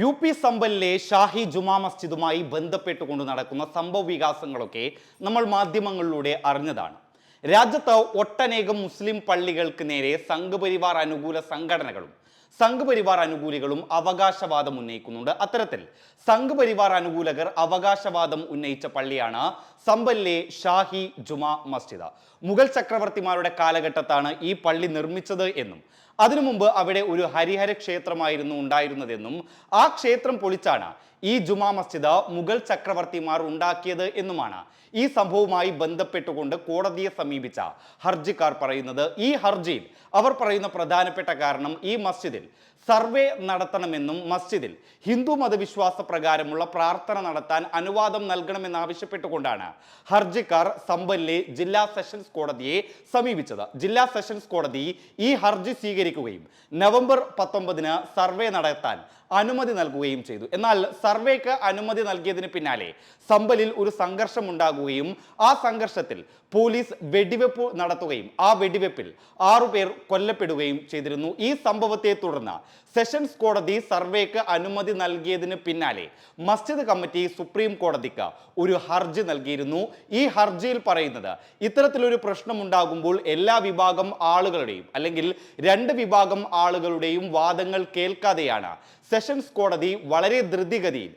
U P സമ്പലിലെ ഷാഹി ജുമാ മസ്ജിദുമായി ബന്ധപ്പെട്ടുകൊണ്ട് നടക്കുന്ന സംഭവ വികാസങ്ങളൊക്കെ നമ്മൾ മാധ്യമങ്ങളിലൂടെ അറിഞ്ഞതാണ്. രാജ്യത്ത് ഒട്ടനേകം മുസ്ലിം പള്ളികൾക്ക് നേരെ സംഘപരിവാർ അനുകൂല സംഘടനകളും സംഘപരിവാർ അനുകൂലികളും അവകാശവാദം ഉന്നയിക്കുന്നുണ്ട്. അത്തരത്തിൽ സംഘപരിവാർ അനുകൂലകർ അവകാശവാദം ഉന്നയിച്ച പള്ളിയാണ് സമ്പലിലെ ഷാഹി ജുമാ മസ്ജിദ്. മുഗൾ ചക്രവർത്തിമാരുടെ കാലഘട്ടത്താണ് ഈ പള്ളി നിർമ്മിച്ചത് എന്നും അതിനു മുമ്പ് അവിടെ ഒരു ഹരിഹര ക്ഷേത്രമായിരുന്നു ഉണ്ടായിരുന്നതെന്നും ആ ക്ഷേത്രം പൊളിച്ചാണ് ഈ ജുമാ മസ്ജിദ് മുഗൾ ചക്രവർത്തിമാർ ഉണ്ടാക്കിയത് എന്നുമാണ് ഈ സംഭവവുമായി ബന്ധപ്പെട്ടുകൊണ്ട് കോടതിയെ സമീപിച്ച ഹർജിക്കാർ പറയുന്നത്. ഈ ഹർജിയിൽ അവർ പറയുന്ന പ്രധാനപ്പെട്ട കാരണം ഈ മസ്ജിദിൽ സർവേ നടത്തണമെന്നും മസ്ജിദിൽ. ഹിന്ദു മതവിശ്വാസ പ്രകാരമുള്ള പ്രാർത്ഥന നടത്താൻ അനുവാദം നൽകണമെന്നാവശ്യപ്പെട്ടുകൊണ്ടാണ് ഹർജിക്കാർ സമ്പലിലെ ജില്ലാ സെഷൻസ് കോടതിയെ സമീപിച്ചത്. ജില്ലാ സെഷൻസ് കോടതി ഈ ഹർജി സ്വീകരിക്കുകയും നവംബർ പത്തൊമ്പതിന് സർവേ നടത്താൻ അനുമതി നൽകുകയും ചെയ്തു. എന്നാൽ സർവേക്ക് അനുമതി നൽകിയതിന് പിന്നാലെ സമ്പലിൽ ഒരു സംഘർഷം ഉണ്ടാകുകയും ആ സംഘർഷത്തിൽ പോലീസ് വെടിവെപ്പ് നടത്തുകയും ആ വെടിവെപ്പിൽ ആറുപേർ കൊല്ലപ്പെടുകയും ചെയ്തിരുന്നു. ഈ സംഭവത്തെ തുടർന്ന് സെഷൻസ് കോടതി സർവേക്ക് അനുമതി നൽകിയതിന് പിന്നാലെ മസ്ജിദ് കമ്മിറ്റി സുപ്രീം കോടതിക്ക് ഒരു ഹർജി നൽകിയിരുന്നു. ഈ ഹർജിയിൽ പറയുന്നത് ഇത്തരത്തിലൊരു പ്രശ്നമുണ്ടാകുമ്പോൾ എല്ലാ വിഭാഗം ആളുകളുടെയും അല്ലെങ്കിൽ രണ്ട് വിഭാഗം ആളുകളുടെയും വാദങ്ങൾ കേൾക്കാതെയാണ് സെഷൻസ് കോടതി വളരെ ധൃതിഗതിയിൽ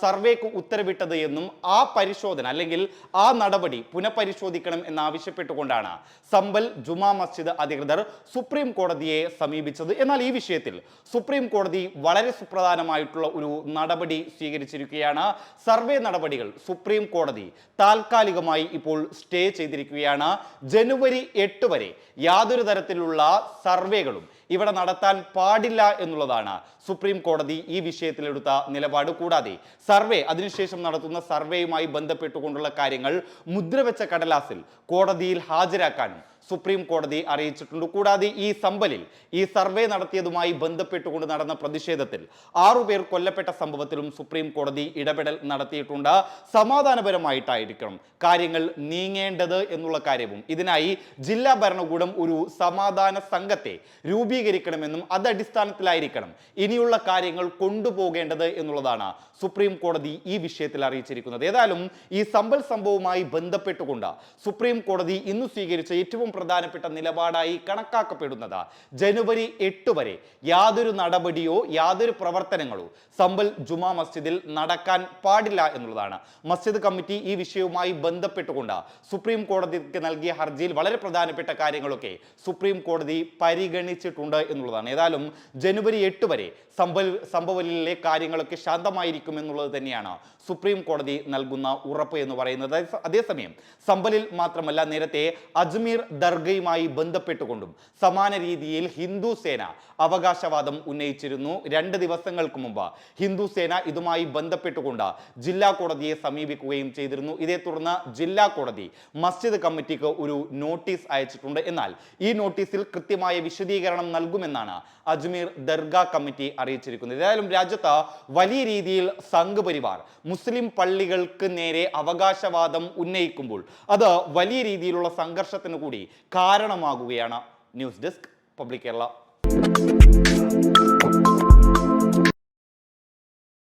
സർവേക്ക് ഉത്തരവിട്ടത് എന്നും ആ പരിശോധന അല്ലെങ്കിൽ ആ നടപടി പുനഃപരിശോധിക്കണം എന്നാവശ്യപ്പെട്ടുകൊണ്ടാണ് സമ്പൽ ജുമാ മസ്ജിദ് അധികൃതർ സുപ്രീം കോടതിയെ സമീപിച്ചത്. എന്നാൽ ഈ വിഷയത്തിൽ സുപ്രീം കോടതി വളരെ സുപ്രധാനമായിട്ടുള്ള ഒരു നടപടി സ്വീകരിച്ചിരിക്കുകയാണ്. സർവേ നടപടികൾ സുപ്രീം കോടതി താൽക്കാലികമായി ഇപ്പോൾ സ്റ്റേ ചെയ്തിരിക്കുകയാണ്. ജനുവരി എട്ട് വരെ യാതൊരു തരത്തിലുള്ള സർവേകളും ഇവിടെ നടത്താൻ പാടില്ല എന്നുള്ളതാണ്. സുപ്രീം കോടതി ഈ വിഷയത്തിലെടുത്ത നിലപാട്. കൂടാതെ സർവേ അതിനുശേഷം നടത്തുന്ന സർവേയുമായി ബന്ധപ്പെട്ടുകൊണ്ടുള്ള കാര്യങ്ങൾ മുദ്രവെച്ച കടലാസിൽ കോടതിയിൽ ഹാജരാക്കാനും സുപ്രീം കോടതി അറിയിച്ചിട്ടുണ്ട്. കൂടാതെ ഈ സമ്പലിൽ ഈ സർവേ നടത്തിയതുമായി ബന്ധപ്പെട്ടുകൊണ്ട് നടന്ന പ്രതിഷേധത്തിൽ ആറുപേർ കൊല്ലപ്പെട്ട സംഭവത്തിലും സുപ്രീം കോടതി ഇടപെടൽ നടത്തിയിട്ടുണ്ട്. സമാധാനപരമായിട്ടായിരിക്കണം കാര്യങ്ങൾ നീങ്ങേണ്ടത് എന്നുള്ള കാര്യവും. ഇതിനായി ജില്ലാ ഭരണകൂടം ഒരു സമാധാന സംഘത്തെ രൂപീകരിക്കണമെന്നും അത് അടിസ്ഥാനത്തിലായിരിക്കണം ഇനിയുള്ള കാര്യങ്ങൾ കൊണ്ടുപോകേണ്ടത് എന്നുള്ളതാണ് സുപ്രീം കോടതി ഈ വിഷയത്തിൽ അറിയിച്ചിരിക്കുന്നത്. ഏതായാലും ഈ സമ്പൽ സംഭവവുമായി ബന്ധപ്പെട്ടുകൊണ്ട് സുപ്രീം കോടതി ഇന്ന് സ്വീകരിച്ച ഏറ്റവും പ്രധാനപ്പെട്ട നിലപാടായി കണക്കാക്കപ്പെടുന്നത്. ജനുവരി എട്ട് വരെ യാതൊരു നടപടിയോ യാതൊരു പ്രവർത്തനങ്ങളോ സമ്പൽ ജുമാ മസ്ജിദിൽ നടക്കാൻ പാടില്ല എന്നുള്ളതാണ്. മസ്ജിദ് കമ്മിറ്റി ഈ വിഷയവുമായി ബന്ധപ്പെട്ടുകൊണ്ട് സുപ്രീം കോടതിക്ക് നൽകിയ ഹർജിയിൽ വളരെ പ്രധാനപ്പെട്ട കാര്യങ്ങളൊക്കെ സുപ്രീം കോടതി പരിഗണിച്ചിട്ടുണ്ട് എന്നുള്ളതാണ്. ഏതായാലും ജനുവരി എട്ട് വരെ സംഭവ സംഭവലിലെ കാര്യങ്ങളൊക്കെ ശാന്തമായിരിക്കും എന്നുള്ളത് തന്നെയാണ് സുപ്രീം കോടതി നൽകുന്ന ഉറപ്പ് എന്ന് പറയുന്നത്. അതേസമയം സമ്പലിൽ മാത്രമല്ല നേരത്തെ അജ്മീർ ദർഗയുമായി ബന്ധപ്പെട്ടുകൊണ്ടും സമാന രീതിയിൽ ഹിന്ദു സേന അവകാശവാദം ഉന്നയിച്ചിരുന്നു. രണ്ട് ദിവസങ്ങൾക്ക് മുമ്പ് ഹിന്ദു സേന ഇതുമായി ബന്ധപ്പെട്ടുകൊണ്ട് ജില്ലാ കോടതിയെ സമീപിക്കുകയും ചെയ്തിരുന്നു. ഇതേ തുടർന്ന് ജില്ലാ കോടതി മസ്ജിദ് കമ്മിറ്റിക്ക് ഒരു നോട്ടീസ് അയച്ചിട്ടുണ്ട്. എന്നാൽ ഈ നോട്ടീസിൽ കൃത്യമായ വിശദീകരണം നൽകുമെന്നാണ് അജ്മീർ ദർഗ കമ്മിറ്റി അറിയിച്ചിരിക്കുന്നത്. ഏതായാലും രാജ്യത്ത് വലിയ രീതിയിൽ സംഘപരിവാർ മുസ്ലിം പള്ളികൾക്ക് നേരെ അവകാശവാദം ഉന്നയിക്കുമ്പോൾ അത് വലിയ രീതിയിലുള്ള സംഘർഷത്തിന് കൂടി കാരണമാകുകയാണ് ന്യൂസ് ഡെസ്ക് പബ്ലിക് കേരള.